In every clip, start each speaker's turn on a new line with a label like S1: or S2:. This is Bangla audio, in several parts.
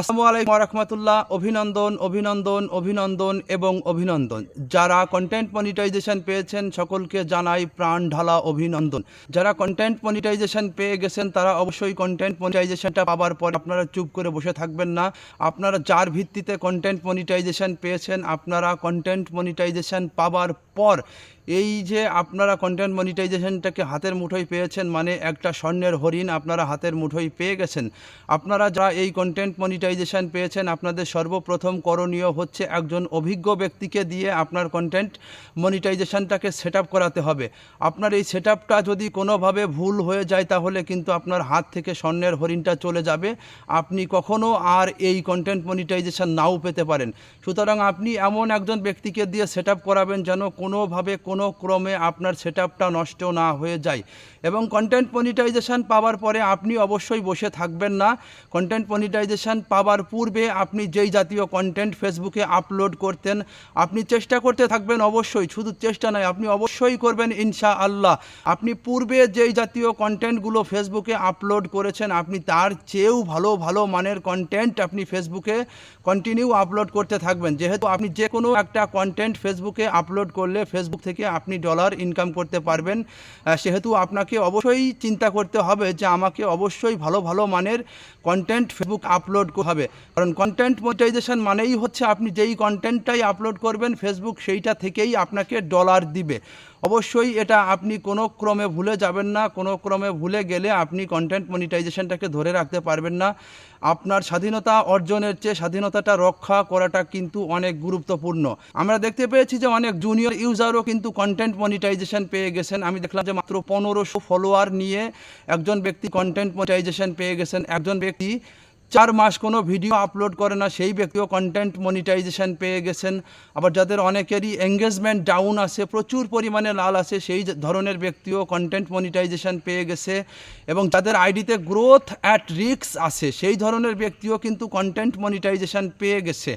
S1: আসসালামু আলাইকুম অভিনন্দন অভিনন্দন অভিনন্দন এবং অভিনন্দন। যারা কন্টেন্ট মনিটাইজেশন পেয়েছেন, সকলকে জানাই প্রাণ ঢালা অভিনন্দন। যারা কন্টেন্ট মনিটাইজেশন পেয়ে গেছেন, তারা অবশ্যই কন্টেন্ট মনিটাইজেশনটা পাওয়ার পর আপনারা চুপ করে বসে থাকবেন না। আপনারা যার ভিত্তিতে কন্টেন্ট মনিটাইজেশন পেয়েছেন, আপনারা কন্টেন্ট মনিটাইজেশন পাওয়ার পর এই যে আপনারা কন্টেন্ট মনিটাইজেশনটাকে হাতের মুঠোয় পেয়েছেন মানে একটা স্বর্ণের হরিণ আপনারা হাতের মুঠোয় পেয়ে গেছেন। আপনারা যারা এই কন্টেন্ট মনিটাইজেশন পেয়েছেন, আপনাদের সর্বপ্রথম করণীয় হচ্ছে একজন অভিজ্ঞ ব্যক্তিকে দিয়ে আপনার কন্টেন্ট মনিটাইজেশনটাকে সেট করাতে হবে। আপনার এই সেট যদি কোনোভাবে ভুল হয়ে যায়, তাহলে কিন্তু আপনার হাত থেকে স্বর্ণের হরিণটা চলে যাবে। আপনি কখনো আর এই কন্টেন্ট মনিটাইজেশন নাও পেতে পারেন। সুতরাং আপনি এমন একজন ব্যক্তিকে দিয়ে সেট করাবেন যেন কোনোভাবে কোনো ক্রমে আপনার সেট নষ্ট না হয়ে যায়। এবং কন্টেন্ট মনিটাইজেশন পাওয়ার পরে আপনি অবশ্যই বসে থাকবেন না। কন্টেন্ট মনিটাইজেশন পাওয়ার পূর্বে আপনি যেই জাতীয় কন্টেন্ট ফেসবুকে আপলোড করতেন, আপনি চেষ্টা করতে থাকবেন অবশ্যই। শুধু চেষ্টা নয়, আপনি অবশ্যই করবেন ইনশা আল্লাহ আপনি পূর্বে যেই জাতীয় কন্টেন্টগুলো ফেসবুকে আপলোড করেছেন, আপনি তার চেয়েও ভালো ভালো মানের কন্টেন্ট আপনি ফেসবুকে কন্টিনিউ আপলোড করতে থাকবেন। যেহেতু আপনি যে কোনো একটা কন্টেন্ট ফেসবুকে আপলোড করলে ফেসবুক থেকে আপনি ডলার ইনকাম করতে পারবেন। সেহেতু আপনাকে অবশ্যই চিন্তা করতে হবে যে আমাকে অবশ্যই ভালো ভালো মানের কন্টেন্ট ফেসবুক আপলোড হবে। কারণ কন্টেন্ট মনিটাইজেশন মানেই হচ্ছে আপনি যেই কন্টেন্টটাই আপলোড করবেন ফেসবুক সেইটা থেকেই আপনাকে ডলার দিবে। অবশ্যই এটা আপনি কোনো ক্রমে ভুলে যাবেন না, কোনো ক্রমে ভুলে গেলে আপনি কন্টেন্ট মনিটাইজেশনটাকে ধরে রাখতে পারবেন না। আপনার স্বাধীনতা অর্জনের চেয়ে স্বাধীনতাটা রক্ষা করাটা কিন্তু অনেক গুরুত্বপূর্ণ। আমরা দেখতে পেয়েছি যে অনেক জুনিয়র ইউজারও কিন্তু কন্টেন্ট মনিটাইজেশন পেয়ে গেছেন। আমি দেখলাম যে মাত্র পনেরোশো ফলোয়ার নিয়ে একজন ব্যক্তি কন্টেন্ট মনিটাইজেশন পেয়ে গেছেন। একজন ব্যক্তি চার মাস কোনো ভিডিও আপলোড করে না, সেই ব্যক্তিও কন্টেন্ট মনিটাইজেশন পেয়ে গেছেন। আবার যাদের অনেকেরই এঙ্গেজমেন্ট ডাউন আছে, প্রচুর পরিমাণে লাল আছে, সেই ধরনের ব্যক্তিও কন্টেন্ট মনিটাইজেশন পেয়ে গেছে। এবং যাদের আইডিতে গ্রোথ অ্যাট রিক্স আছে, সেই ধরনের ব্যক্তিও কিন্তু কন্টেন্ট মনিটাইজেশন পেয়ে গেছে।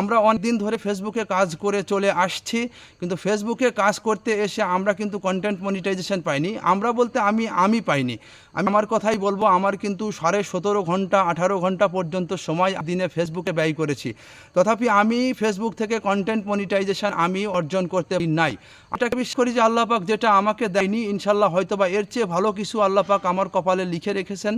S1: আমরা অনেকদিন ধরে ফেসবুকে কাজ করে চলে আসছি, কিন্তু ফেসবুকে কাজ করতে এসে আমরা কিন্তু কন্টেন্ট মনিটাইজেশন পাইনি। আমরা বলতে আমি আমি পাইনি। আমি আমার কথাই বলব, আমার কিন্তু সাড়ে সতেরো ঘণ্টা, আঠারো ঘণ্টা পর্যন্ত সময় দিনে ফেসবুকে ব্যয় করেছি। তথাপি আমি ফেসবুক থেকে কন্টেন্ট মনিটাইজেশন আমি অর্জন করতে নাই। এটাকে বিশ্বাস করি যে আল্লাহ পাক যেটা আমাকে দেয়নি ইনশাল্লাহ হয়তো বা এর চেয়ে ভালো কিছু আল্লাহ পাক আমার কপালে লিখে রেখেছেন,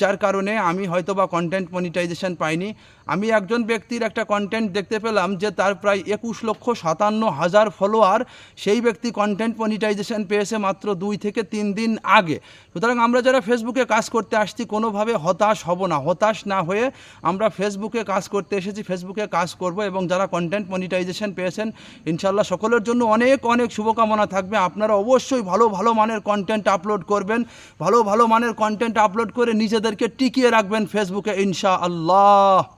S1: যার কারণে আমি হয়তো বা কন্টেন্ট মনিটাইজেশন পাইনি। আমি একজন ব্যক্তির একটা কন্টেন্ট দেখতে পেলাম যে তার প্রায় একুশ লক্ষ সাতান্ন হাজার ফলোয়ার সেই ব্যক্তি কন্টেন্ট মনিটাইজেশন পেয়েছে মাত্র দুই থেকে তিন দিন আগে। সুতরাং আমরা যারা ফেসবুকে কাজ করতে আসছি কোনোভাবে হতাশ হব না। হতাশ না হয়ে আমরা ফেসবুকে কাজ করতে এসেছি ফেসবুকে কাজ করব এবং যারা কন্টেন্ট মনিটাইজেশন পেয়েছেন ইনশাল্লাহ সকলের জন্য অনেক অনেক শুভকামনা থাকবে। আপনারা অবশ্যই ভালো ভালো মানের কন্টেন্ট আপলোড করবেন, ভালো ভালো মানের কন্টেন্ট আপলোড করে নিজেদেরকে টিকিয়ে রাখবেন ফেসবুকে ইনশা আল্লাহ